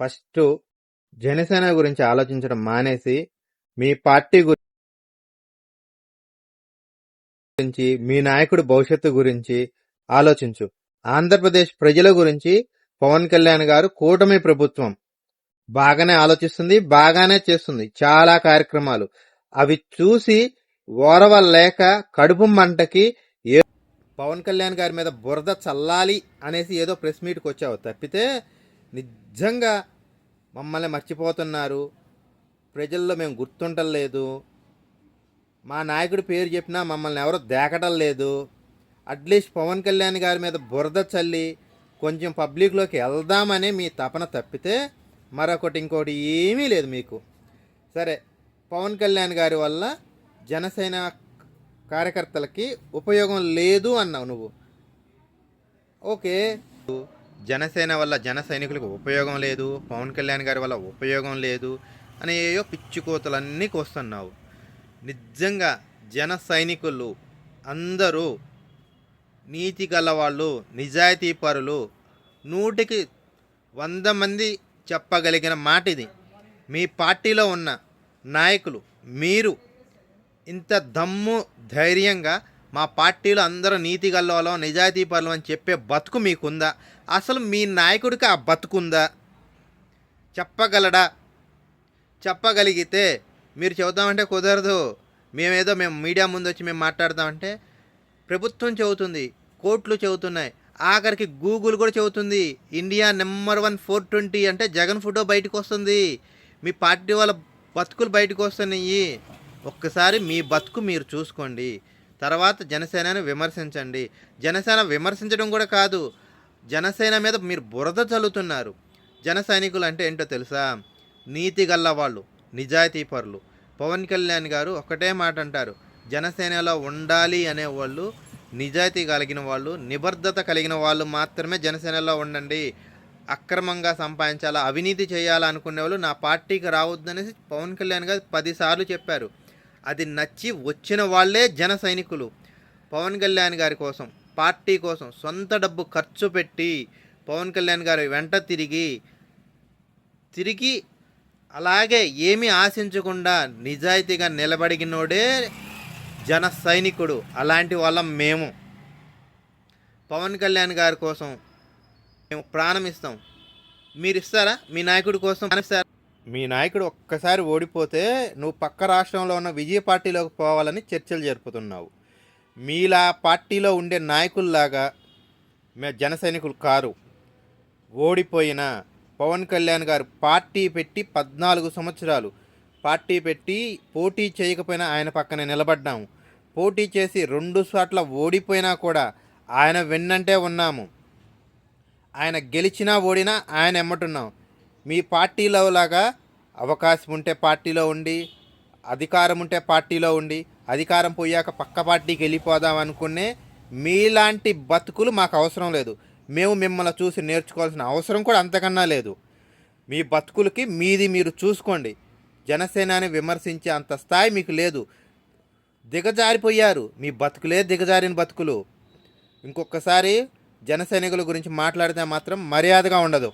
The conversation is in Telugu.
ఫస్ట్ జనసేన గురించి ఆలోచించడం మానేసి మీ పార్టీ గురించి మీ నాయకుడి భవిష్యత్తు గురించి ఆలోచించు. ఆంధ్రప్రదేశ్ ప్రజల గురించి పవన్ కళ్యాణ్ గారు కూటమి ప్రభుత్వం బాగానే ఆలోచిస్తుంది బాగానే చేస్తుంది. చాలా కార్యక్రమాలు. అవి చూసి ఓరవలేక కడుపు మంటకి ఏ పవన్ కళ్యాణ్ గారి మీద బురద చల్లాలి అనేసి ఏదో ప్రెస్ మీట్కి వచ్చావు. తప్పితే నిజంగా మమ్మల్ని మర్చిపోతున్నారు. ప్రజల్లో మేము గుర్తుంటలేదు మా నాయకుడి పేరు చెప్పినా మమ్మల్ని ఎవరు దేకటం లేదు. అట్లీస్ట్ పవన్ కళ్యాణ్ గారి మీద బురద చల్లి కొంచెం పబ్లిక్లోకి వెళ్దామని మీ తపన తప్పితే మరొకటి ఇంకోటి ఏమీ లేదు మీకు. సరే పవన్ కళ్యాణ్ గారి వల్ల జనసేన కార్యకర్తలకి ఉపయోగం లేదు అన్నావు నువ్వు. ఓకే. జనసేన వల్ల జన సైనికులకు ఉపయోగం లేదు పవన్ కళ్యాణ్ గారి వల్ల ఉపయోగం లేదు అని ఏయో పిచ్చికోతలన్నీ కోస్తున్నావు. నిజంగా జన సైనికులు అందరూ నీతి గలవాళ్ళు నిజాయితీ పరులు నూటికి వంద మంది చెప్పగలిగిన మాట ఇది. మీ పార్టీలో ఉన్న నాయకులు మీరు ఇంత దమ్ము ధైర్యంగా మా పార్టీలో అందరూ నీతి గల్లవాళ్ళం నిజాయితీ పరులు అని చెప్పే బతుకు మీకుందా? అసలు మీ నాయకుడికి ఆ బతుకుందా? చెప్పగలడా? చెప్పగలిగితే మీరు చెబుతామంటే కుదరదు. మేమేదో మేము మీడియా ముందు వచ్చి మేము మాట్లాడతామంటే ప్రభుత్వం చెబుతుంది కోర్టులు చెబుతున్నాయి. ఆఖరికి గూగుల్ కూడా చెబుతుంది India number one four twenty అంటే జగన్ ఫోటో బయటకు వస్తుంది. మీ పార్టీ వాళ్ళ బతుకులు బయటకు వస్తున్నాయి. ఒక్కసారి మీ బతుకు మీరు చూసుకోండి. తర్వాత జనసేనని విమర్శించండి. జనసేన విమర్శించడం కూడా కాదు. జనసేన మీద మీరు బురద చల్లుతున్నారు. జన సైనికులు అంటే ఏంటో తెలుసా? నీతి గల్లవాళ్ళు నిజాయితీ పరులు. పవన్ కళ్యాణ్ గారు ఒకటే మాట అంటారు. జనసేనలో ఉండాలి అనేవాళ్ళు నిజాయితీ కలిగిన వాళ్ళు నిబద్ధత కలిగిన వాళ్ళు మాత్రమే జనసేనలో ఉండండి. అక్రమంగా సంపాదించాలా అవినీతి చేయాలనుకునే వాళ్ళు నా పార్టీకి రావద్దనేసి పవన్ కళ్యాణ్ గారు పదిసార్లు చెప్పారు. అది నచ్చి వచ్చిన వాళ్ళే జన సైనికులు. పవన్ కళ్యాణ్ గారి కోసం పార్టీ కోసం సొంత డబ్బు ఖర్చు పెట్టి పవన్ కళ్యాణ్ గారి వెంట తిరిగి తిరిగి అలాగే ఏమీ ఆశించకుండా నిజాయితీగా నిలబడినోడే జన సైనికుడు. అలాంటి వాళ్ళం మేము. పవన్ కళ్యాణ్ గారి కోసం మేము ప్రాణం ఇస్తాం మీరు ఇస్తారా? మీ నాయకుడి కోసం ప్రాణిస్తారా మీ నాయకుడు ఒక్కసారి ఓడిపోతే నువ్వు పక్క రాష్ట్రంలో ఉన్న విజయ పార్టీలోకి పోవాలని చర్చలు జరుపుతున్నావు. మీలా పార్టీలో ఉండే నాయకుల్లాగా మే జన సైనికులు కారు. ఓడిపోయిన పవన్ కళ్యాణ్ గారు పార్టీ పెట్టి పద్నాలుగు సంవత్సరాలు. పార్టీ పెట్టి పోటీ చేయకపోయినా ఆయన పక్కనే నిలబడ్డాము. పోటీ చేసి రెండు సార్ల ఓడిపోయినా కూడా ఆయన వెన్నంటే ఉన్నాము. ఆయన గెలిచినా ఓడినా ఆయన ఎమ్మటున్నాం. మీ పార్టీలో లాగా అవకాశం ఉంటే పార్టీలో ఉండి అధికారం ఉంటే పార్టీలో ఉండి అధికారం పోయాక పక్క పార్టీకి వెళ్ళిపోదాం అనుకునే మీలాంటి బతుకులు మాకు అవసరం లేదు. మేము మిమ్మల్ని చూసి నేర్చుకోవాల్సిన అవసరం కూడా అంతకన్నా లేదు. మీ బతుకులకి మీది మీరు చూసుకోండి. జనసేనని విమర్శించే అంత స్థాయి మీకు లేదు. దిగజారిపోయారు. మీ బతుకులే దిగజారిన బతుకులు. ఇంకొకసారి జనసైనికుల గురించి మాట్లాడితే మాత్రం మర్యాదగా ఉండదు.